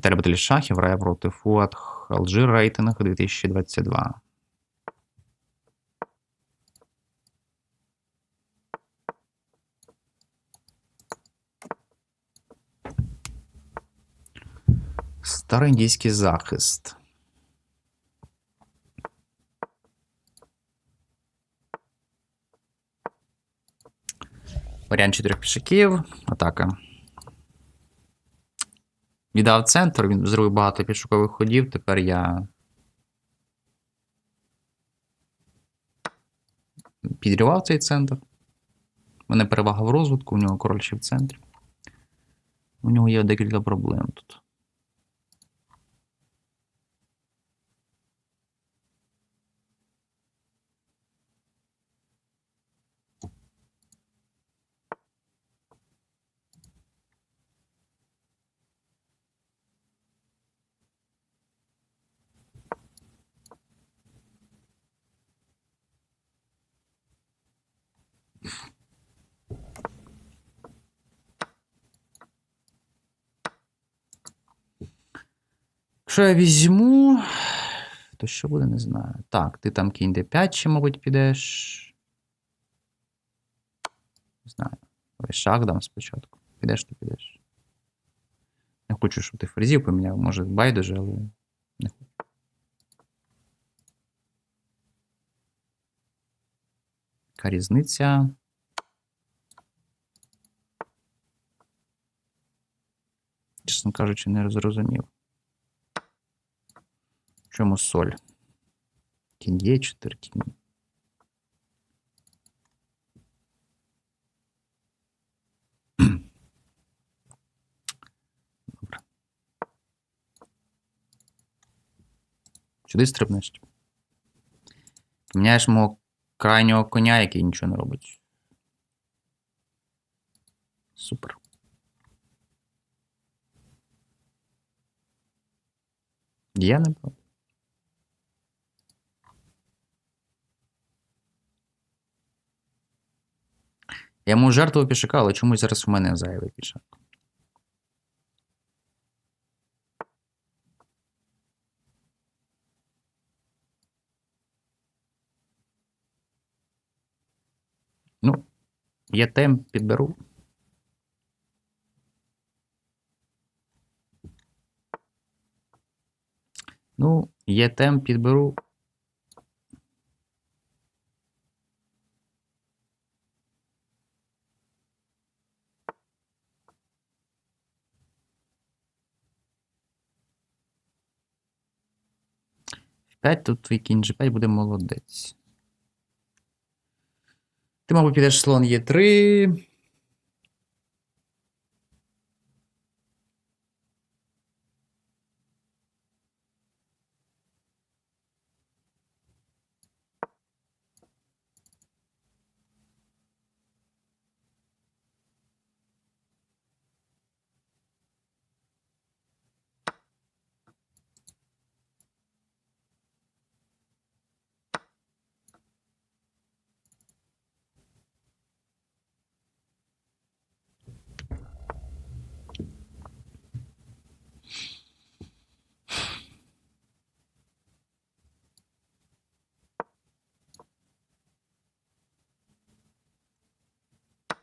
Віталій Баталішахів грає проти Фуат Алжир рейтинг 2022. Староіндійський захист. Варіант чотирьох пішаків. Атака. Віддав центр, він зробив багато пішукових ходів. Тепер я. Підривав цей центр. У мене перевага в розвитку, у нього король ще в центрі. У нього є декілька проблем тут. Що я візьму, то що буде, не знаю. Так, ти там кінь d5 ще, мабуть, підеш. Не знаю. Давай шах дам спочатку. Підеш, то підеш. Не хочу, щоб ти фрезів поміняв. Може, байдуже, але не хочу. Яка різниця? Чесно кажучи, не зрозумів. Чому соль? Кінь є 4 кінь. Добре. Сюди стрибнеш. Міняєш мого крайнього коня, який нічого не робить. Супер. Я не проти. Я йому жертвував пішака, але чомусь зараз у мене зайвий пішак. Ну, я темп підберу. Ну, є темп підберу. В 5 тут твій кінь G5 буде молодець. Ти, мабуть, підеш слон Е3.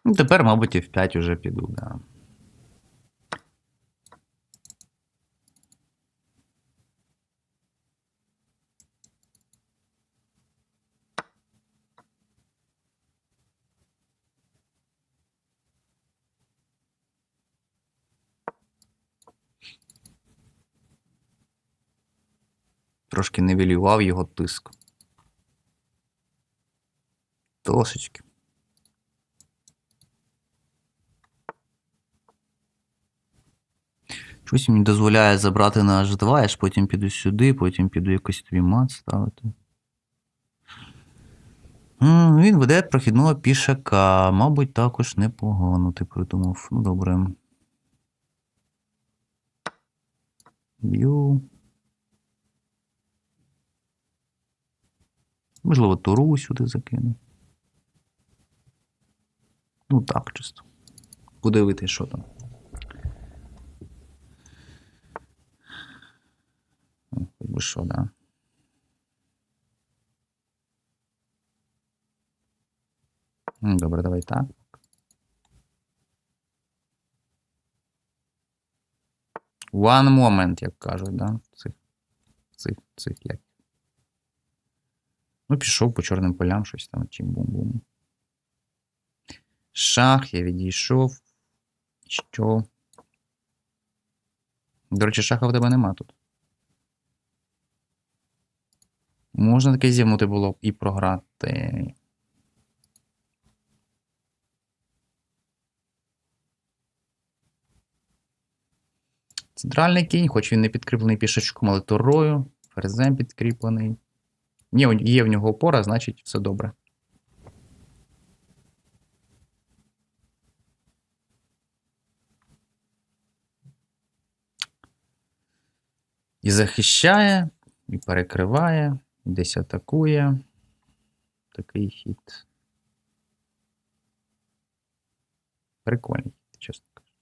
Ну, тепер, мабуть, і в 5 уже піду, да. Трошки нивелював його тиск. Трошечки. Щось мені дозволяє забрати на H2, я ж потім піду сюди, потім піду якось тобі мат ставити. Він веде прохідного пішака. Мабуть, також непогано, ти придумав. Ну, добре. Б'ю. Можливо, туру сюди закину. Ну так, чисто. Подивитись, що там. Ви що, да? М, Добре, давай так. One moment, як кажуть, да? Цих, цих, цих, як. Ну, пішов по чорним полям щось там, чим бум-бум. Шах, я відійшов. Що? До речі, шаха в тебе нема тут. Можна таке зівнути було б і програти. Центральний кінь, хоч він не підкріплений пішачком, але турою, ферзем підкріплений. Є, є в нього опора, значить все добре. І захищає, і перекриває, десь атакує. Такий хід. Прикольний чесно кажучи.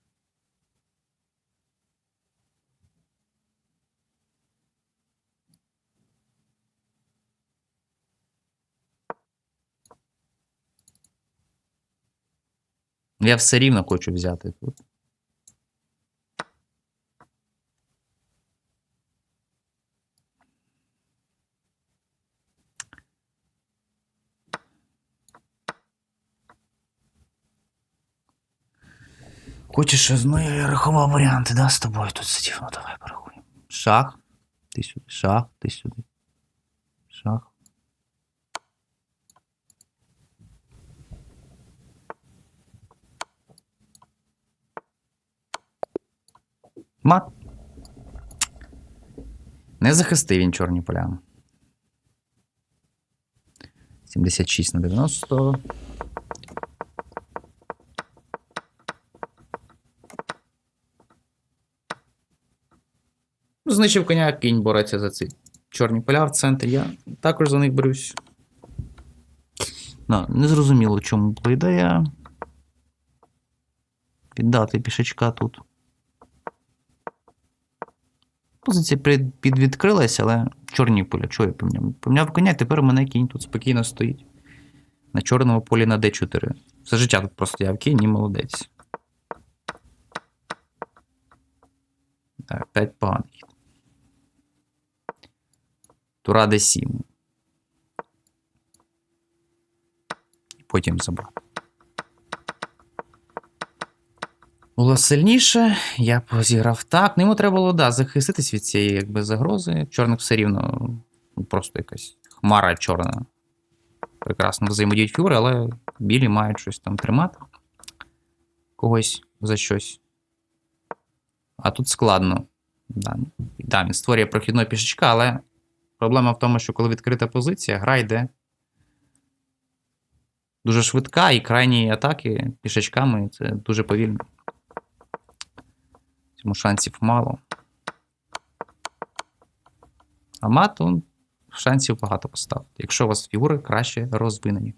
Я все рівно хочу взяти тут. Хочеш ну я рахував варіанти, да, з тобою тут сидів. Ну давай порахуємо. Шах. Ти сюди, шах, ти сюди. Шах. Мат. Не захистив він чорні поля. 76 на 90. Знищив коня, кінь бореться за ці чорні поля в центрі. Я також за них берусь. Ну, не зрозуміло, в чому була ідея. Віддати пішачка тут. Позиція підвідкрилася, але чорні поля. Чого я поміняв? Поміняв коня, тепер у мене кінь тут спокійно стоїть. На чорному полі на D4. Все життя тут просто я в кінь і молодець. Так, 5 поганий хід. Тура D7. І потім забрати. Було сильніше, я б зіграв так. Ну, йому треба було да, захиститись від цієї якби, загрози. Чорних все рівно ну, просто якась хмара чорна. Прекрасно взаємодіють фігури, але білі мають щось там тримати. Когось за щось. А тут складно. Да, да, він створює прохідного пішечка, але проблема в тому, що коли відкрита позиція, гра йде дуже швидка, і крайні атаки пішечками це дуже повільно. Тому шансів мало. А мату шансів багато поставити, якщо у вас фігури краще розвинені.